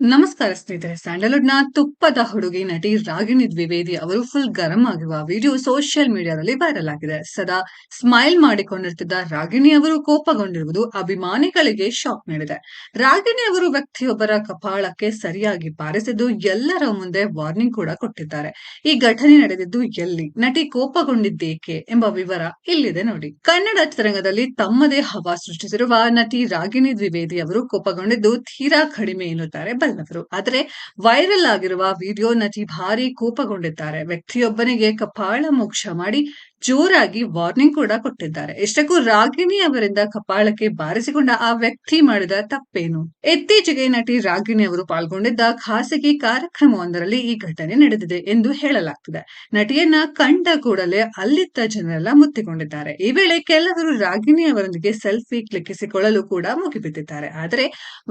ನಮಸ್ಕಾರ ಸ್ನೇಹಿತರೆ ಸ್ಯಾಂಡಲ್ವುಡ್ನ ತುಪ್ಪದ ಹುಡುಗಿ ನಟಿ ರಾಗಿಣಿ ದ್ವಿವೇದಿ ಅವರು ಫುಲ್ ಗರಂ ಆಗಿರುವ ವಿಡಿಯೋ ಸೋಷಿಯಲ್ ಮೀಡಿಯಾದಲ್ಲಿ ವೈರಲ್ ಆಗಿದೆ. ಸದಾ ಸ್ಮೈಲ್ ಮಾಡಿಕೊಂಡಿರ್ತಿದ್ದ ರಾಗಿಣಿ ಅವರು ಕೋಪಗೊಂಡಿರುವುದು ಅಭಿಮಾನಿಗಳಿಗೆ ಶಾಕ್ ನೀಡಿದೆ. ರಾಗಿಣಿ ಅವರು ವ್ಯಕ್ತಿಯೊಬ್ಬರ ಕಪಾಳಕ್ಕೆ ಸರಿಯಾಗಿ ಬಾರಿಸಿದ್ದು ಎಲ್ಲರ ಮುಂದೆ ವಾರ್ನಿಂಗ್ ಕೂಡ ಕೊಟ್ಟಿದ್ದಾರೆ. ಈ ಘಟನೆ ನಡೆದಿದ್ದು ಎಲ್ಲಿ? ನಟಿ ಕೋಪಗೊಂಡಿದ್ದೇಕೆ ಎಂಬ ವಿವರ ಇಲ್ಲಿದೆ ನೋಡಿ. ಕನ್ನಡ ಚಿತ್ರರಂಗದಲ್ಲಿ ತಮ್ಮದೇ ಹವಾ ಸೃಷ್ಟಿಸಿರುವ ನಟಿ ರಾಗಿಣಿ ದ್ವಿವೇದಿ ಅವರು ಕೋಪಗೊಂಡಿದ್ದು ತೀರಾ ಕಡಿಮೆ ಎನ್ನುತ್ತಾರೆ ಬಲ್ಲವರು ಆದರೆ ವೈರಲ್ ಆಗಿರುವ ವಿಡಿಯೋ ನಟಿ ಭಾರಿ ಕೋಪಗೊಂಡಿದ್ದಾರೆ. ವ್ಯಕ್ತಿಯೊಬ್ಬನಿಗೆ ಕಪಾಳ ಮೋಕ್ಷ ಮಾಡಿ ಜೋರಾಗಿ ವಾರ್ನಿಂಗ್ ಕೂಡ ಕೊಟ್ಟಿದ್ದಾರೆ. ಇಷ್ಟಕ್ಕೂ ರಾಗಿಣಿ ಅವರಿಂದ ಕಪಾಳಕ್ಕೆ ಬಾರಿಸಿಕೊಂಡ ಆ ವ್ಯಕ್ತಿ ಮಾಡಿದ ತಪ್ಪೇನು? ಇತ್ತೀಚೆಗೆ ನಟಿ ರಾಗಿಣಿ ಅವರು ಪಾಲ್ಗೊಂಡಿದ್ದ ಖಾಸಗಿ ಕಾರ್ಯಕ್ರಮವೊಂದರಲ್ಲಿ ಈ ಘಟನೆ ನಡೆದಿದೆ ಎಂದು ಹೇಳಲಾಗ್ತಿದೆ. ನಟಿಯನ್ನ ಕಂಡ ಕೂಡಲೇ ಅಲ್ಲಿದ್ದ ಜನರೆಲ್ಲ ಮುತ್ತಿಕೊಂಡಿದ್ದಾರೆ. ಈ ವೇಳೆ ಕೆಲವರು ರಾಗಿಣಿ ಅವರೊಂದಿಗೆ ಸೆಲ್ಫಿ ಕ್ಲಿಕ್ಕಿಸಿಕೊಳ್ಳಲು ಕೂಡ ಮುಗಿಬಿದ್ದಿದ್ದಾರೆ. ಆದರೆ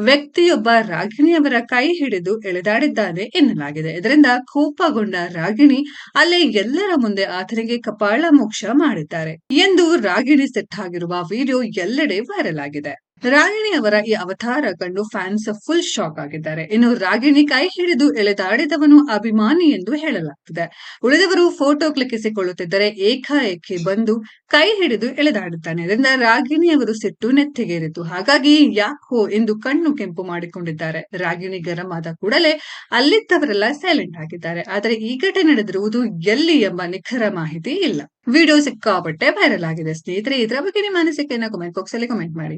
ವ್ಯಕ್ತಿಯೊಬ್ಬ ರಾಗಿಣಿ ಅವರ ಕೈ ಹಿಡಿದು ಎಳೆದಾಡಿದ್ದಾನೆ ಎನ್ನಲಾಗಿದೆ. ಇದರಿಂದ ಕೋಪಗೊಂಡ ರಾಗಿಣಿ ಅಲ್ಲೇ ಎಲ್ಲರ ಮುಂದೆ ಆತನಿಗೆ ಕಪಾಳ ಮೋಕ್ಷ ಮಾಡಿದ್ದಾರೆ ಎಂದು ರಾಗಿಣಿ ಸೆಟ್ ಆಗಿರುವ ವಿಡಿಯೋ ಎಲ್ಲೆಡೆ ವೈರಲ್ ಆಗಿದೆ. ರಾಗಿಣಿ ಅವರ ಈ ಅವತಾರ ಕಂಡು ಫ್ಯಾನ್ಸ್ ಫುಲ್ ಶಾಕ್ ಆಗಿದ್ದಾರೆ. ಇನ್ನು ರಾಗಿಣಿ ಕೈ ಹಿಡಿದು ಎಳೆದಾಡಿದವನು ಅಭಿಮಾನಿ ಎಂದು ಹೇಳಲಾಗ್ತಿದೆ ಉಳಿದವರು ಫೋಟೋ ಕ್ಲಿಕ್ಕಿಸಿಕೊಳ್ಳುತ್ತಿದ್ದರೆ ಏಕಾಏಕಿ ಬಂದು ಕೈ ಹಿಡಿದು ಎಳೆದಾಡುತ್ತಾನೆ. ಇದರಿಂದ ರಾಗಿಣಿ ಅವರು ಸಿಟ್ಟು ನೆತ್ತಿಗೇರಿತು. ಹಾಗಾಗಿ ಯಾಕೋ ಎಂದು ಕಣ್ಣು ಕೆಂಪು ಮಾಡಿಕೊಂಡಿದ್ದಾರೆ. ರಾಗಿಣಿ ಗರಂ ಆದ ಕೂಡಲೇ ಅಲ್ಲಿದ್ದವರೆಲ್ಲ ಸೈಲೆಂಟ್ ಆಗಿದ್ದಾರೆ. ಆದರೆ ಈ ಘಟನೆ ನಡೆದಿರುವುದು ಎಲ್ಲಿ ಎಂಬ ನಿಖರ ಮಾಹಿತಿ ಇಲ್ಲ. ವಿಡಿಯೋ ಸಿಕ್ಕಾಪಟ್ಟೆ ವೈರಲ್ ಆಗಿದೆ. ಸ್ನೇಹಿತರೆ, ಇದರ ಬಗ್ಗೆ ನಿಮ್ಮ ಅನಿಸಿಕೆಯನ್ನ ಕಮೆಂಟ್ ಬಾಕ್ಸ್ ಅಲ್ಲಿ ಕಮೆಂಟ್ ಮಾಡಿ.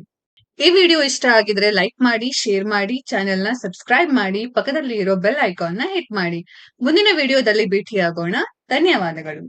ಈ ವಿಡಿಯೋ ಇಷ್ಟ ಆಗಿದ್ರೆ ಲೈಕ್ ಮಾಡಿ ಶೇರ್ ಮಾಡಿ ಚಾನೆಲ್ನ ಸಬ್ಸ್ಕ್ರೈಬ್ ಮಾಡಿ ಪಕ್ಕದಲ್ಲಿ ಇರೋ ಬೆಲ್ ಐಕಾನ್ನ ಹಿಟ್ ಮಾಡಿ. ಮುಂದಿನ ವಿಡಿಯೋದಲ್ಲಿ ಭೇಟಿಯಾಗೋಣ. ಧನ್ಯವಾದಗಳು.